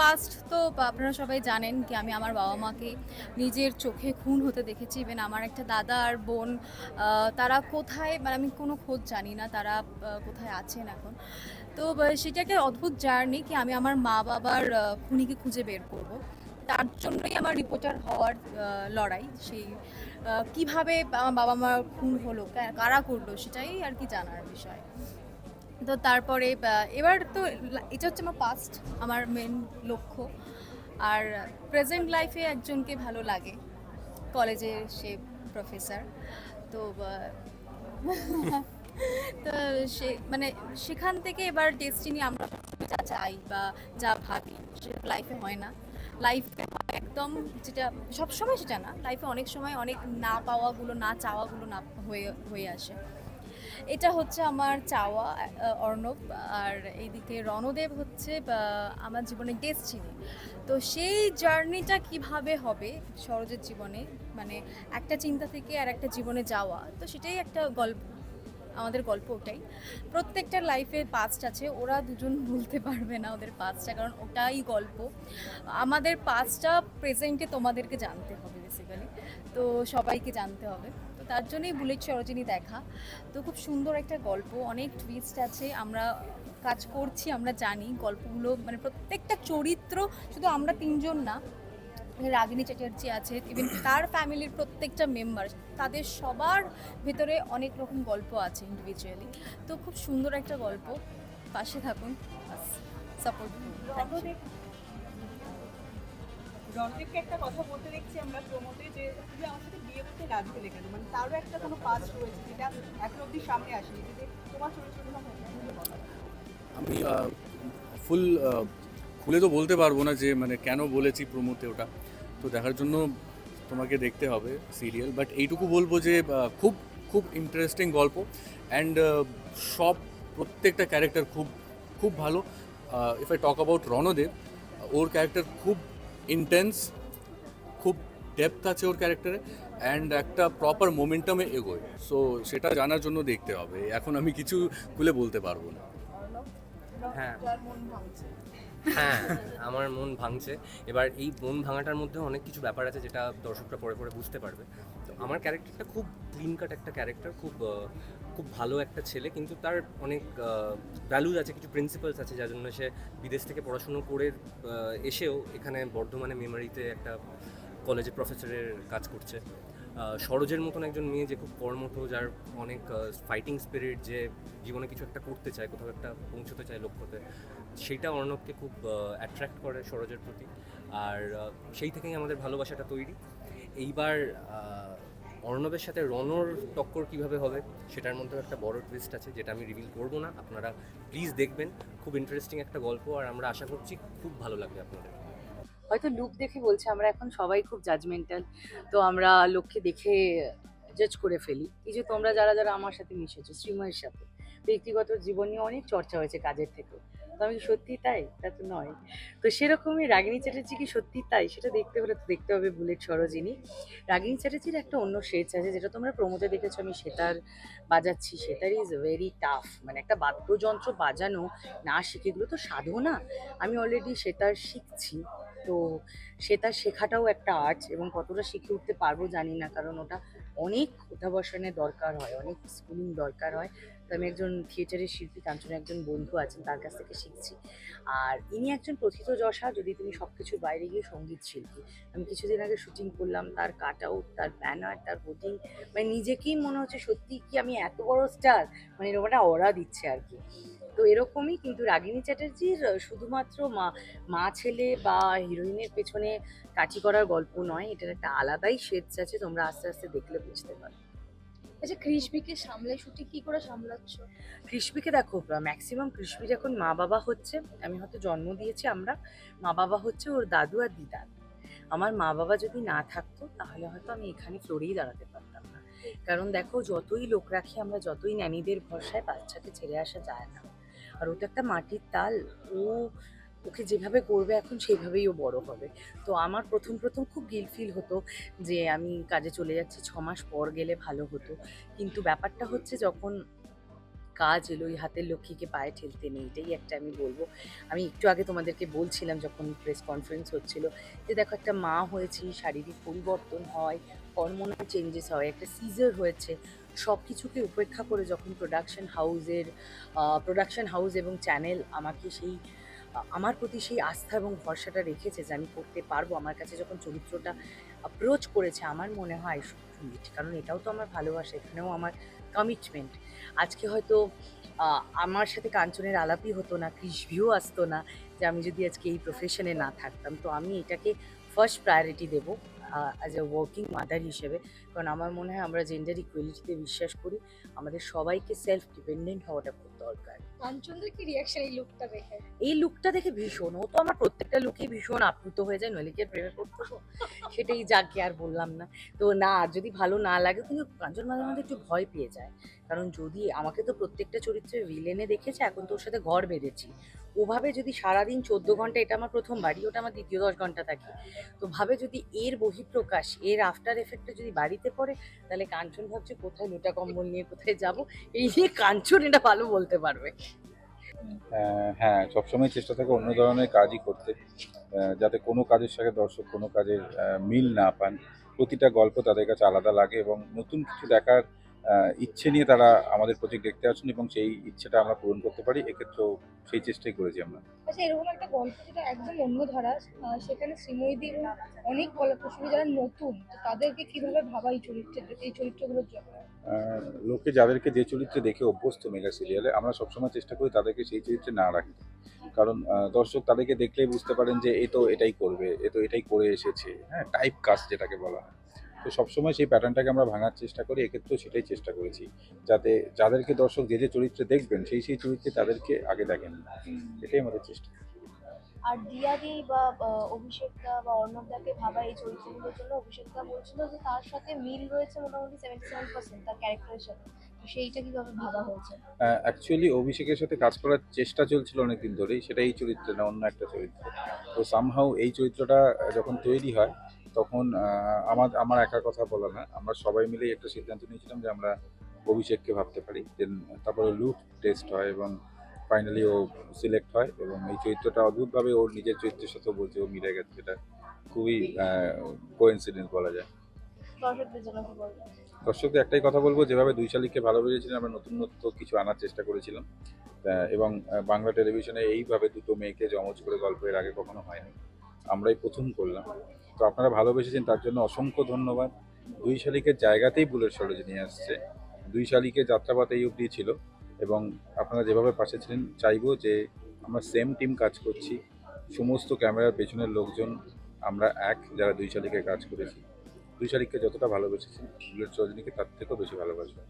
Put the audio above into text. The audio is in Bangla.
পাস্ট তো আপনারা সবাই জানেন কি আমি আমার বাবা মাকে নিজের চোখে খুন হতে দেখেছি। ইভেন আমার একটা দাদা আর বোন তারা কোথায় মানে আমি কোনো খোঁজ জানি না তারা কোথায় আছেন এখন। তো আহ, সেটা একটা অদ্ভুত জার্নি কি আমি আমার মা বাবার খুনিকে খুঁজে বের করব। তার জন্যই আমার রিপোর্টার হওয়ার লড়াই সেই কীভাবে আমার বাবা মার খুন হলো কারা করল সেটাই আর কি জানার বিষয়। তো তারপরে এবার তো এটা হচ্ছে আমার পাস্ট আমার মেন লক্ষ্য। আর প্রেজেন্ট লাইফে একজনকে ভালো লাগে। কলেজের সে প্রফেসর তো তো সে মানে সেখান থেকে এবার ডেস্টিনি আমরা যা চাই বা যা ভাবি, সে লাইফে হয় না। লাইফে একদম যেটা, সবসময় সেটা না। লাইফে অনেক সময় অনেক না পাওয়াগুলো, না চাওয়াগুলো না হয়ে হয়ে আসে। এটা হচ্ছে আমার চাওয়া অর্ণব। আর এইদিকে রণদেব হচ্ছে আমার জীবনে জীবনের ডেস্টিনি তো সেই জার্নিটা কীভাবে হবে সরোজের জীবনে? মানে একটা চিন্তা থেকে আর একটা জীবনে যাওয়া, তো সেটাই একটা গল্প। আমাদের গল্প ওটাই। প্রত্যেকটা লাইফে পাস্ট আছে, ওরা দুজন বলতে পারবে না ওদের পাস্টটা কারণ ওটাই গল্প। আমাদের পাস্টটা প্রেজেন্টে তোমাদেরকে জানতে হবে বেসিক্যালি তো সবাইকে জানতে হবে। তার জন্যই বুলেট সরোজিনী দেখা। তো খুব সুন্দর একটা গল্প, অনেক টুইস্ট আছে, আমরা কাজ করছি, আমরা জানি গল্পগুলো মানে প্রত্যেকটা চরিত্র শুধু আমরা তিনজন না, রাগিনী চ্যাটার্জি আছে ইভেন তার ফ্যামিলির প্রত্যেকটা মেম্বার তাদের সবার ভেতরে অনেক রকম গল্প আছে ইন্ডিভিজুয়ালি তো খুব সুন্দর একটা গল্প, পাশে থাকুন সাপোর্ট রণদেবকে একটা কথা বলতে দেখছি আমরা প্রমোতে যে তুমি আমার সাথে বিয়ে করতে রাজি হলে কেন? মানে তারও একটা কোনো রয়েছে যেটা এখন সামনে আসেনি তোমার আমি ফুল খুলে তো বলতে পারব না যে মানে কেন বলেছি প্রমোতে ওটা। তো দেখার জন্য তোমাকে দেখতে হবে সিরিয়াল বাট এইটুকু বলব যে খুব খুব ইন্টারেস্টিং গল্প। অ্যান্ড সব প্রত্যেকটা ক্যারেক্টার খুব খুব ভালো। If I talk about Ranadeb or character খুব ইন্টেন্স খুব ডেপথ আছে ওর ক্যারেক্টারে অ্যান্ড একটা প্রপার মোমেন্টামে এগোয়। সো সেটা জানার জন্য দেখতে হবে। এখন আমি কিছু খুলে বলতে পারব না। হ্যাঁ। হ্যাঁ আমার মন ভাঙছে। এবার এই মন ভাঙাটার মধ্যে অনেক কিছু ব্যাপার আছে যেটা দর্শকরা পরে পরে বুঝতে পারবে। তো আমার ক্যারেক্টারটা খুব ক্লিন কাট একটা ক্যারেক্টার খুব খুব ভালো একটা ছেলে, কিন্তু তার অনেক ভ্যালুজ আছে, কিছু প্রিন্সিপালস আছে, যার জন্য সে বিদেশ থেকে পড়াশুনো করে এসেও এখানে বর্ধমানে মেমারিতে একটা কলেজে প্রফেসরের কাজ করছে। সরোজের মতন একজন মেয়ে যে খুব কর্মঠ, যার অনেক ফাইটিং স্পিরিট যে জীবনে কিছু একটা করতে চায়, কোথাও একটা পৌঁছতে চায় লক্ষ্যতে, সেইটা অর্ণবকে খুব অ্যাট্রাক্ট করে সরোজের প্রতি। আর সেই থেকেই আমাদের ভালোবাসাটা তৈরি। এইবার অর্ণবের সাথে রণর টক্কর কীভাবে হবে, সেটার মধ্যেও একটা বড় টুইস্ট আছে, যেটা আমি রিভিল করব না। আপনারা প্লিজ দেখবেন। খুব ইন্টারেস্টিং একটা গল্প, আর আমরা আশা করছি খুব ভালো লাগবে আপনাদের। হয়তো লুক দেখে বলছে, আমরা এখন সবাই খুব জাজমেন্টাল তো আমরা লোককে দেখে জাজ করে ফেলি। এই যে তোমরা যারা যারা আমার সাথে মিশেছো, শ্রীময়ের সাথে, ব্যক্তিগত জীবন নিয়ে অনেক চর্চা হয়েছে কাজের থেকেও। তো আমি সত্যি তাই? তা তো নয়। তো সেরকমই রাগিনী চ্যাটার্জি কি সত্যি তাই? সেটা দেখতে হলে তো দেখতে হবে বুলেট সরোজিনী। রাগিনী চ্যাটার্জির একটা অন্য শেচ আছে, যেটা তোমরা প্রমোতে দেখেছ, আমি সেতার বাজাচ্ছি। সেতার ইজ ভেরি টাফ মানে একটা বাদ্যযন্ত্র বাজানো না শিখে, এগুলো তো সাধনা। আমি অলরেডি সেতার শিখছি। তো সেতার শেখাটাও একটা আর্ট এবং কতটা শিখে উঠতে পারব জানি না, কারণ ওটা অনেক উঠাবসানের দরকার হয়, অনেক স্কুলিং দরকার হয়। তো আমি একজন থিয়েটারের শিল্পী কাঞ্চন একজন বন্ধু আছেন, তার কাছ থেকে শিখছি। আর ইনি একজন প্রথিত যশা, যদি তুমি সব কিছুর বাইরে গিয়ে সংগীত শিল্পী। আমি কিছুদিন আগে শুটিং করলাম, তার কাট আউট তার ব্যানার তার বোটিং মানে নিজেকেই মনে হচ্ছে সত্যি কি আমি এত বড় স্টার মানে এরকম একটা অরা দিচ্ছে আর কি। তো এরকমই কিন্তু রাগিনী চ্যাটার্জির শুধুমাত্র মা মা ছেলে বা হিরোইনের পেছনে কাঠি করার গল্প নয় এটার একটা আলাদাই শেডস আছে তোমরা আস্তে আস্তে দেখলে বুঝতে পারো আচ্ছা কৃষ্মিকে সামলে শুটিং কি করে সামলাচ্ছ? কৃষ্মিকে দেখো ম্যাক্সিমাম কৃষ্মি যখন মা বাবা হচ্ছে আমি হয়তো জন্ম দিয়েছি আমরা মা বাবা হচ্ছে ওর দাদু আর দিদার আমার মা বাবা যদি না থাকতো তাহলে হয়তো আমি এখানে ফ্লোরেই দাঁড়াতে পারতাম না। কারণ দেখো যতই লোক রাখি আমরা যতই ন্যানিদের ভরসায় বাচ্চাকে ছেড়ে আসা যায় না। আর ওটা একটা মাটির তাল। ও, ওকে যেভাবে করবে এখন সেইভাবেই ও বড় হবে। তো আমার প্রথম প্রথম খুব গিল ফিল হতো যে আমি কাজে চলে যাচ্ছি, ছ মাস পর গেলে ভালো হতো। কিন্তু ব্যাপারটা হচ্ছে যখন কাজ এলো ওই হাতের লক্ষ্মীকে পায়ে ঠেলতে নেই, এটাই একটা আমি বলব। আমি একটু আগে তোমাদেরকে বলছিলাম যখন প্রেস কনফারেন্স হচ্ছিল যে দেখো একটা মা হয়েছি, শারীরিক পরিবর্তন হয় হরমোনাল চেঞ্জেস হয়, একটা সিজার হয়েছে সব কিছুকে উপেক্ষা করে যখন প্রোডাকশন হাউসের প্রোডাকশন হাউস এবং চ্যানেল আমাকে সেই, আমার প্রতি সেই আস্থা এবং ভরসাটা রেখেছে যে আমি করতে পারব। আমার কাছে যখন চরিত্রটা অ্যাপ্রোচ করেছে, আমার মনে হয় কারণ এটাও তো আমার ভালোবাসা, এখানেও আমার কমিটমেন্ট আজকে হয়তো আমার সাথে কাঞ্চনের আলাপই হতো না, কৃষ ভিউ আসতো না যে আমি যদি আজকে এই প্রফেশনে না থাকতাম। তো আমি এটাকে ফার্স্ট প্রায়োরিটি দেবো। অ্যাজ এ ওয়ার্কিং মাদার হিসেবে কারণ আমার মনে হয় আমরা জেন্ডার ইকুয়ালিটিতে বিশ্বাস করি আমাদের সবাইকে সেলফ ডিপেন্ডেন্ট হওয়াটা খুব দরকার। কাঞ্চনদের কি রিয়াকশন এই লুকটা দেখে? এই লুকটা দেখে ভীষণ ও তো আমার প্রত্যেকটা লুকেই ভীষণ আপ্লুত হয়ে যায় নইলে কি আর প্রেমে পড়তো? সেটাই যাকে আর বললাম না। তো না আর যদি ভালো না লাগে কিন্তু কাঞ্চন মাঝে মাঝে একটু ভয় পেয়ে যায়। কারণ যদি আমাকে তো প্রত্যেকটা চরিত্রে ভিলেনে দেখেছে এখন তোর সাথে ঘর বেঁধেছি। ওভাবে যদি সারাদিন চোদ্দ ঘণ্টা এটা আমার প্রথম বাড়ি ওটা আমার দ্বিতীয় দশ ঘণ্টা থাকে। তো ভাবে যদি এর বহিঃপ্রকাশ এর আফটার এফেক্টটা যদি বাড়িতে পড়ে তাহলে কাঞ্চন ভাবছে কোথায় লোটা কম্বল নিয়ে কোথায় যাব? এই নিয়ে কাঞ্চন এটা ভালো বলতে পারবে। আহ, হ্যাঁ সবসময় চেষ্টা থাকে অন্য ধরনের কাজই করতে। যাতে কোনো কাজের সাথে দর্শক কোনো কাজের মিল না পান। প্রতিটা গল্প তাদের কাছে আলাদা লাগে এবং নতুন কিছু দেখার ইচ্ছে নিয়ে তারা আমাদের প্রজেক্ট দেখতে আসুন এবং সেই ইচ্ছেটা আমরা পূরণ করতে পারি এক্ষেত্রেও সেই চেষ্টাই করেছি আমরা। আচ্ছা এরকম একটা গল্প যেটা একদম অন্য ধারা সেখানে শ্রীময়ী অনেক কলাকুশলী যারা নতুন তাদেরকে কীভাবে ভাবা এই চরিত্রের এই চরিত্রগুলোর জন্য? লোকে যাদেরকে যে চরিত্রে দেখে অভ্যস্ত মেগা সিরিয়ালে আমরা সবসময় চেষ্টা করি তাদেরকে সেই চরিত্রে না রাখতে। কারণ দর্শক তাদেরকে দেখলেই বুঝতে পারেন যে এ তো এটাই করবে এ তো এটাই করে এসেছে হ্যাঁ টাইপ কাস্ট যেটাকে বলা হয়। তো সবসময় সেই প্যাটার্নটাকে আমরা ভাঙার চেষ্টা করি এক্ষেত্রেও সেটাই চেষ্টা করেছি। যাতে যাদেরকে দর্শক যে যে চরিত্রে দেখবেন সেই সেই চরিত্রে তাদেরকে আগে দেখেন। এটাই আমাদের চেষ্টা। আর দিয়াদি বা অভিষেকদা বা অর্ণবদাকে ভাবা এই চরিত্রগুলোর জন্য অভিষেকদা বলছিল যে তার সাথে মিল রয়েছে মোটামুটি সেভেন্টি সেভেন পার্সেন্ট তার ক্যারেক্টারের সাথে। সেইটা কীভাবে ভাবা হয়েছে? অ্যাকচুয়ালি অভিষেকের সাথে কাজ করার চেষ্টা চলছিল অনেকদিন ধরেই সেটা এই চরিত্রে না অন্য একটা চরিত্র। তো সামহাও এই চরিত্রটা যখন তৈরি হয় তখন আমার আমার একার কথা বলা না আমরা সবাই মিলেই একটা সিদ্ধান্ত নিয়েছিলাম যে আমরা অভিষেককে ভাবতে পারি। দেন তারপরে লুক টেস্ট হয় এবং ফাইনালি ও সিলেক্ট হয় এবং এই চরিত্রটা অদ্ভুতভাবে ওর নিজের চরিত্রের সাথেও বলছে ও মিলে গেছে। যেটা খুবই কোইন্সিডেন্স বলা যায়। দর্শকদের একটাই কথা বলব যেভাবে দুই শালিককে ভালোবেসেছিলেন আমরা নতুনত্ব কিছু আনার চেষ্টা করেছিলাম। এবং বাংলা টেলিভিশনে এইভাবে দুটো মেয়েকে জমজ করে গল্প এর আগে কখনো হয়নি। আমরাই প্রথম করলাম। তো আপনারা ভালোবেসেছেন, তার জন্য অসংখ্য ধন্যবাদ। দুই শালিকের জায়গাতেই বুলেট সরোজিনী আসছে। দুই শালিকে যাত্রাপাত এই অবধি ছিল এবং আপনারা যেভাবে পাশে ছিলেন, চাইব যে আমরা সেম টিম কাজ করছি। সমস্ত ক্যামেরার পেছনের লোকজন, আমরা এক যারা দুই শালিকে কাজ করেছি। দুই শালিককে যতটা ভালোবেসেছেন, বুলেট সরোজিনীকে তার থেকেও বেশি ভালোবাসবেন